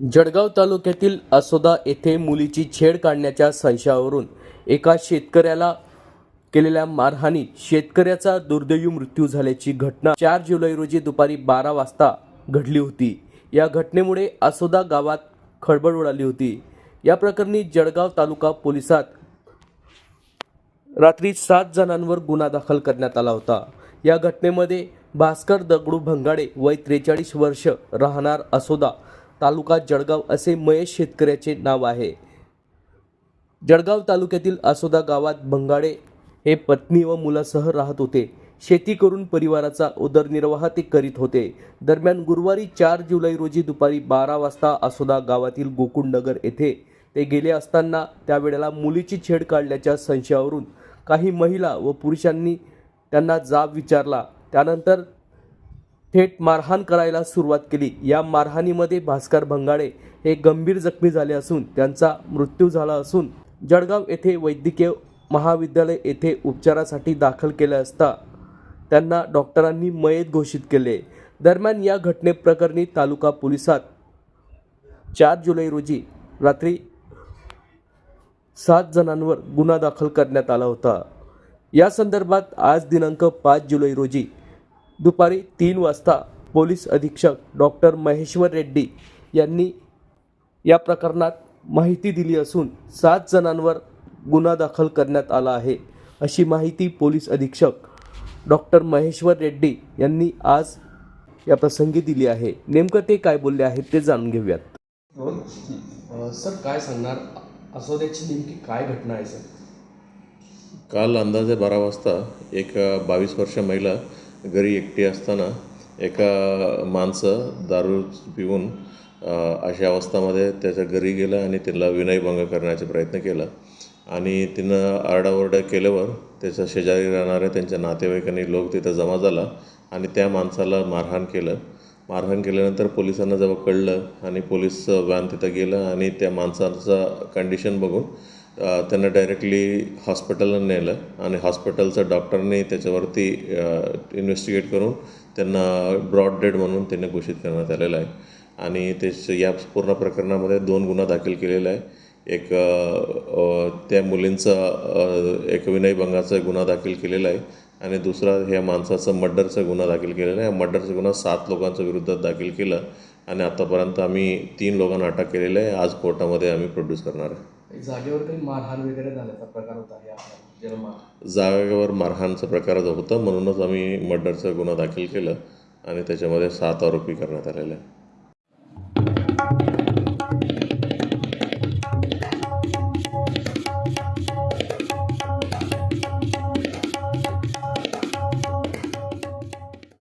जळगाव तालुक्यातील असोदा येथे मुलीची छेड काढण्याच्या संशयावरून एका शेतकऱ्याला केलेल्या मारहाणीत शेतकऱ्याचा दुर्दैवी मृत्यू झाल्याची घटना चार जुलै रोजी दुपारी बारा वाजता घडली होती. या घटनेमुळे असोदा गावात खळबळ उडाली होती. या प्रकरणी जळगाव तालुका पोलिसात रात्री सात जणांवर गुन्हा दाखल करण्यात आला होता. या घटनेमध्ये भास्कर दगडू भंगाडे वय त्रेचाळीस वर्ष राहणार असोदा तालुका जळगाव असे महेश शेतकऱ्याचे नाव आहे. जळगाव तालुक्यातील असोदा गावात भंगाडे हे पत्नी व मुलासह राहत होते. शेती करून परिवाराचा उदरनिर्वाह ते करीत होते. दरम्यान गुरुवारी चार जुलै रोजी दुपारी बारा वाजता असोदा गावातील गोकुंडनगर येथे ते गेले असताना त्यावेळेला मुलीची छेड काढल्याच्या संशयावरून काही महिला व पुरुषांनी त्यांना जाब विचारला. त्यानंतर थेट मारहाण करायला सुरुवात केली. या मारहाणीमध्ये भास्कर भंगाडे हे गंभीर जखमी झाले असून त्यांचा मृत्यू झाला असून जळगाव येथे वैद्यकीय महाविद्यालय येथे उपचारासाठी दाखल केले असता त्यांना डॉक्टरांनी मयत घोषित केले. दरम्यान या घटनेप्रकरणी तालुका पोलिसात चार जुलै रोजी रात्री सात जणांवर गुन्हा दाखल करण्यात आला होता. या संदर्भात आज दिनांक पाच जुलै रोजी दुपारी तीन वाजता पोलीस अधीक्षक डॉक्टर महेश्वर रेड्डी यांनी या प्रकरणात माहिती दिली असून सात जणांवर गुन्हा दाखल करण्यात आला आहे. अशी माहिती पोलीस अधीक्षक डॉक्टर महेश्वर रेड्डी यांनी आज या प्रसंगी दिली आहे. नेमकं ते काय बोलले आहेत ते जाणून घेऊयात. सर काय सांगणार? असोद्याची नेमकी काय घटना आहे सर? काल अंदाजे बारा वाजता एक बावीस वर्ष महिला घरी एकटी असताना एका माणसं दारू पिऊन अशा अवस्थामध्ये त्याच्या घरी गेलं आणि तिला विनयभंग करण्याचा प्रयत्न केला. आणि तिनं आरडाओरडा केल्यावर त्याच्या शेजारी राहणाऱ्या त्यांच्या नातेवाईकांनी लोक तिथं जमा झाला आणि त्या माणसाला मारहाण केलं. मारहाण केल्यानंतर पोलिसांना जेव्हा कळलं आणि पोलीस व्हॅन तिथं गेलं आणि त्या माणसाचा कंडिशन बघून त्यांना डायरेक्टली हॉस्पिटलला नेलं आणि हॉस्पिटलचं डॉक्टरने त्याच्यावरती इन्व्हेस्टिगेट करून त्यांना ब्रॉड डेड म्हणून त्यांना घोषित करण्यात आलेलं आहे. आणि ते या पूर्ण प्रकरणामध्ये दोन गुन्हा दाखल केलेला आहे. एक त्या मुलींचा एक विनयभंगाचा गुन्हा दाखल केलेला आहे आणि दुसरा ह्या माणसाचा मर्डरचा गुन्हा दाखल केलेला आहे. मर्डरचा गुन्हा सात लोकांच्या विरुद्ध दाखल केला आणि आतापर्यंत आम्ही तीन लोकांना अटक केलेलं आहे. आज कोर्टामध्ये आम्ही प्रोड्यूस करणार आहे. जागेवर काही मारहाण वगैरे झाल्याचा प्रकार होता या जागेवर मारहाणचा प्रकार होता म्हणूनच आम्ही मर्डरचा गुन्हा दाखल केला आणि त्याच्यामध्ये सात आरोपी करण्यात आलेले आहे